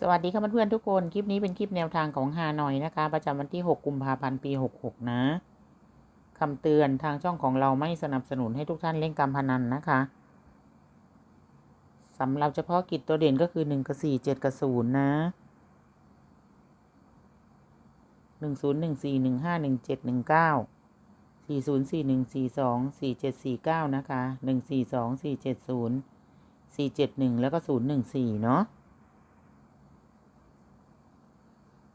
สวัสดีค่ะเพื่อนๆทุกคน คลิปนี้เป็นคลิปแนวทางของฮานอยนะคะ ประจำวันที่ 6 กุมภาพันธ์ ปี 66 นะคำเตือนทางช่องของเราไม่สนับสนุนให้ทุกท่านเล่นการพนันนะคะสำหรับเฉพาะกิจตัวเด่นก็คือ 1 กับ 4 7 กับ 0 นะ 1 0 1 4 1 5 1 7 1 9 4 0 4 1 4 2 4 7 4 9 นะคะ 1 4 2 4 7 0 4 7 1 แล้วก็ 0 1 4 เนาะ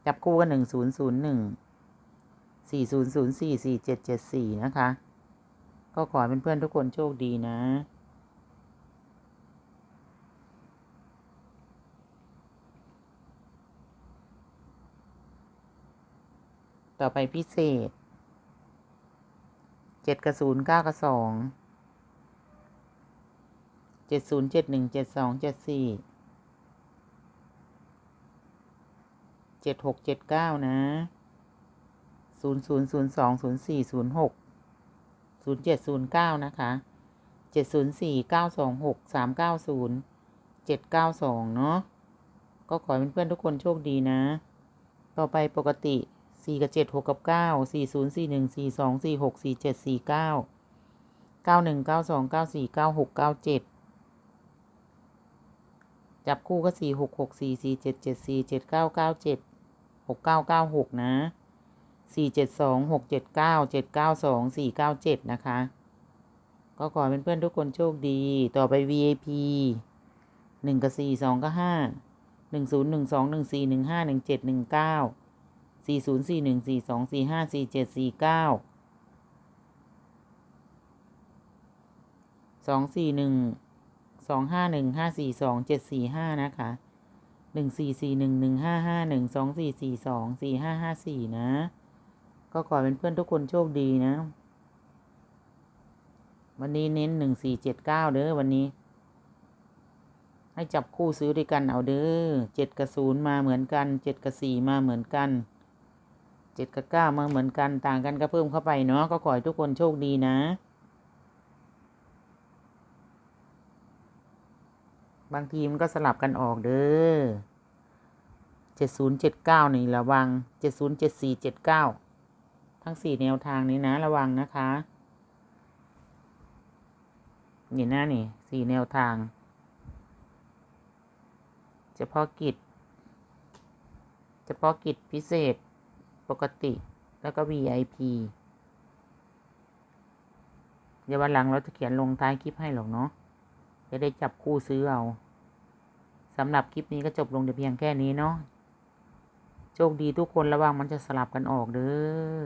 จับคู่กันหนึ่งศูนย์ศูนย์หนึ่งสี่ศูนย์ศูนย์สี่สี่เจ็ดเจ็ดสี่นะคะ ก็ขอให้เพื่อนๆทุกคนโชคดีนะต่อไปพิเศษ เจ็ดกับศูนย์เก้ากับสอง เจ็ดศูนย์เจ็ดหนึ่งเจ็ดสองเจ็ดสี่ เจ็ดหกเจ็ดเก้านะศูนย์ศูนย์ศูนย์สองศูนย์สี่ศูนย์หกศูนย์เจ็ดศูนย์เก้านะคะเจ็ดศูนย์สี่เก้าสองหกสามเก้าศูนย์เจ็ดเก้าสองเนาะก็ขอให้เพื่อนๆทุกคนโชคดีนะ ต่อไปปกติสี่กับเจ็ดหกกับเก้าสี่ศูนย์สี่หนึ่งสี่สองสี่หกสี่เจ็ดสี่เก้าเก้าหนึ่งเก้าสองเก้าสี่เก้าหกเก้าเจ็ดจับคู่ก็สี่หกหกสี่สี่เจ็ดเจ็ดสี่เจ็ดเก้าเก้าเจ็ด หกเก้าเก้าหกนะสี่เจ็ดสองหกเจ็ดเก้าเจ็ดเก้าสองสี่เก้าเจ็ดนะคะ ก็ขอเป็นเพื่อนทุกคนโชคดี ต่อไป VIP หนึ่งกับสี่สองก็ห้าหนึ่งศูนย์หนึ่งสองหนึ่งสี่หนึ่งห้าหนึ่งเจ็ดหนึ่งเก้าสี่ศูนย์สี่หนึ่งสี่สองสี่ห้าสี่เจ็ดสี่เก้าสองสี่หนึ่งสองห้าหนึ่งห้าสี่สองเจ็ดสี่ห้านะคะ หนึ่งสี่สี่หนึ่งหนึ่งห้าห้าหนึ่งสองสี่สี่สองสี่ห้าห้าสี่นะ ก็ขอเป็นเพื่อนทุกคนโชคดีนะ วันนี้เน้นหนึ่งสี่เจ็ดเก้าเด้อวันนี้ ให้จับคู่ซื้อด้วยกันเอาเด้อเจ็ดกับศูนย์มาเหมือนกันเจ็ดกับสี่มาเหมือนกันเจ็ดกับเก้ามาเหมือนกันต่างกันก็เพิ่มเข้าไปเนาะก็ขอให้ทุกคนโชคดีนะบางทีมันก็สลับกันออกเด้อ เจ็ดศูนย์เจ็ดเก้านี่ระวังเจ็ดศูนย์เจ็ดสี่เจ็ดเก้าทั้งสี่แนวทางนี้นะระวังนะคะนี่นะนี่สี่แนวทางเฉพาะกิจเฉพาะกิจพิเศษปกติแล้วก็ VIP เดี๋ยววันหลังเราจะเขียนลงท้ายคลิปให้หรอกเนาะจะได้จับคู่ซื้อเอาสำหรับคลิปนี้ก็จบลงแต่เพียงแค่นี้เนาะ ชคดีทุกคนระวังมันจะสลับกันออกเด้อ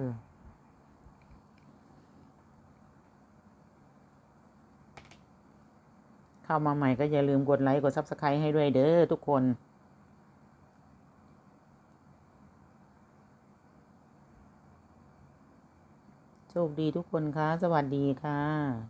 เข้ามาใหม่ก็อย่าลืมกดไลค์กด Subscribe ให้ด้วยเด้อทุกคนโชคดีทุกคนคะสวัสดีค่ะ